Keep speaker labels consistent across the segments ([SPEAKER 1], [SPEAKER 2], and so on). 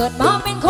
[SPEAKER 1] เกิดมาเป็นคน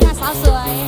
[SPEAKER 1] 那洒水。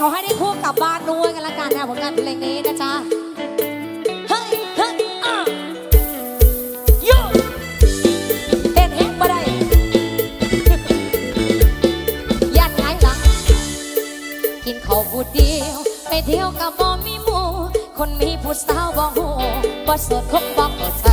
[SPEAKER 1] ขอให้ได้คู่กลับบ้านด้วยกันละกันนะผลงานเพลงนี้นะจ๊ะเฮ้ยเฮ้ยอะโย่เต้นแฮกบ่ได้ยัดหงายหลัง กินข้าวบูดเดียว ไปเที่ยวกับบอมีมูคนมีผู้สาวบ่หูบ่โสดคงบ่เข้าใจ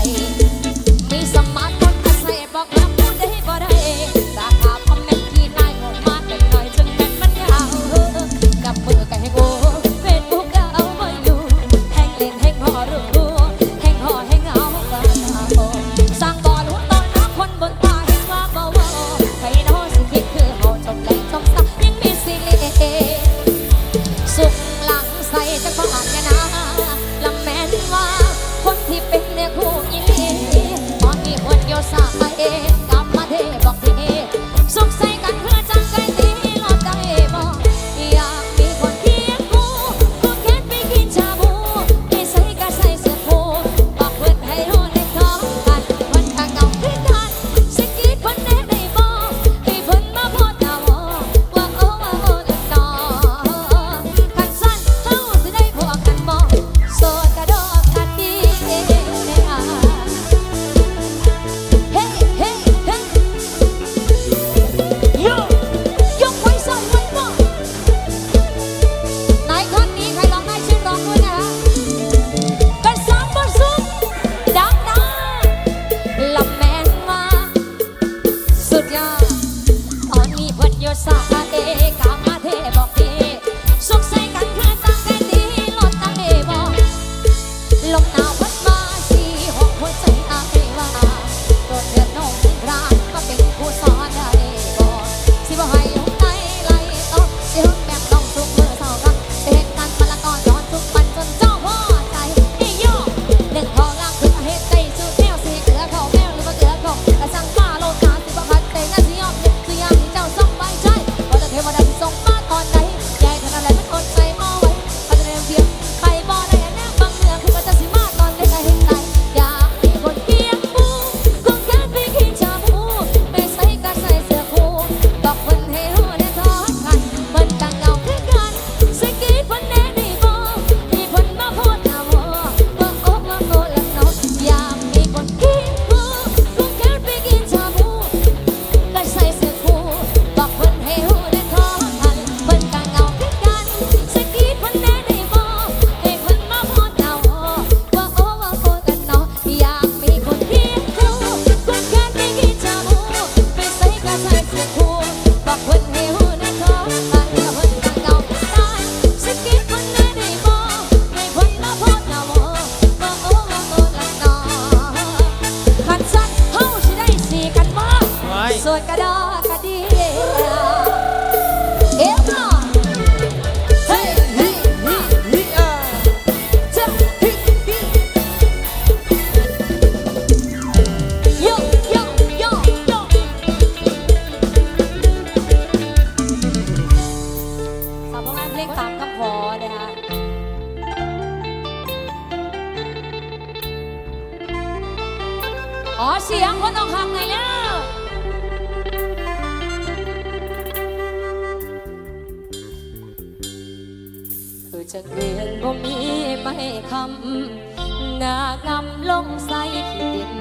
[SPEAKER 1] ลงใส่ขี้ดิน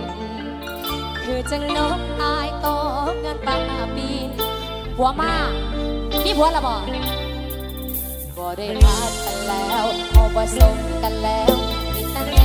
[SPEAKER 1] คือจังนกอายตกเงินปาปีนหัวมามีหัวละบ่บ่ได้รักกันแล้วเอาผสมกันแล้วมีแต่แน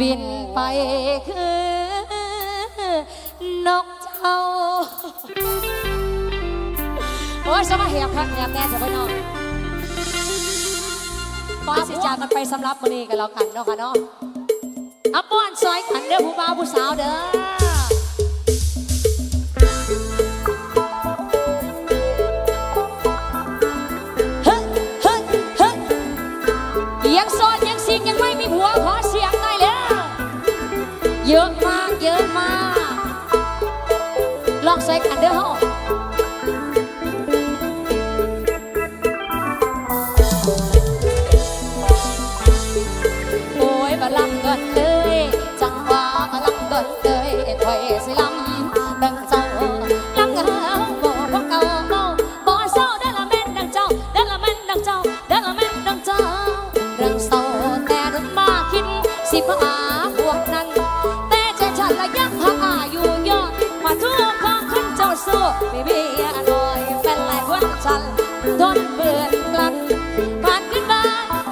[SPEAKER 1] บินไปคือนกเจ้าโอ้ยสมาเหียบครับเหียบแน่จะไปนอนก่อนสิจากกันไปสำรับมือนี้กันแล้วกันเนาะค่ะเนาะอัปป้อนซอยขันเด้อผู้บ่าวผู้สาวเด้อ เยอะมาก เยอะมาก ลองใส่กันเด้อเฮาโอ้ยบะลำเกินเอ้ยจังหวะบะลำเกินเอ้ยถอยสิลำดังเจ้าลำเงาบ่พวกเก่าเมาบ่เศร้าเด้อละแม่นดังเจ้าเด้อละแม่นดังเจ้าเด้อละแม่นดังเจ้าเรื่องเศร้าแต่รุ่นมาคิดสิพาพวกนั้น แต่ใจฉันละยังพาอยู่ยอดมาทั่วของคนเจ้าสู้บีบีอร่อยเป็นหลายคนฉันทนเปื่อกลันผ่านขึ้นมา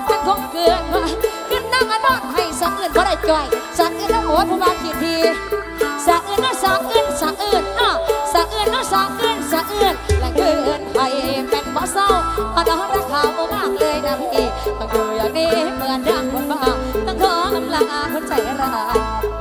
[SPEAKER 1] ทั้งคงเกินมาขึ้นนั่งอนอนให้สักอื่นเพราะได้จ่อยสักอื่นแล้วโอ้ผู้บาวขีดทีสักอื่นนะสักอื่นสักอื่นอะสักอื่นนะสักอื่นสักอื่นและเกินให้เป็นบ่เศร้าพอน้องรักเขามากเลยนะพี่ต้องอยู่อย่างนี้เหมือนดังคนบ้าต้องขออำลาคนใจร้าย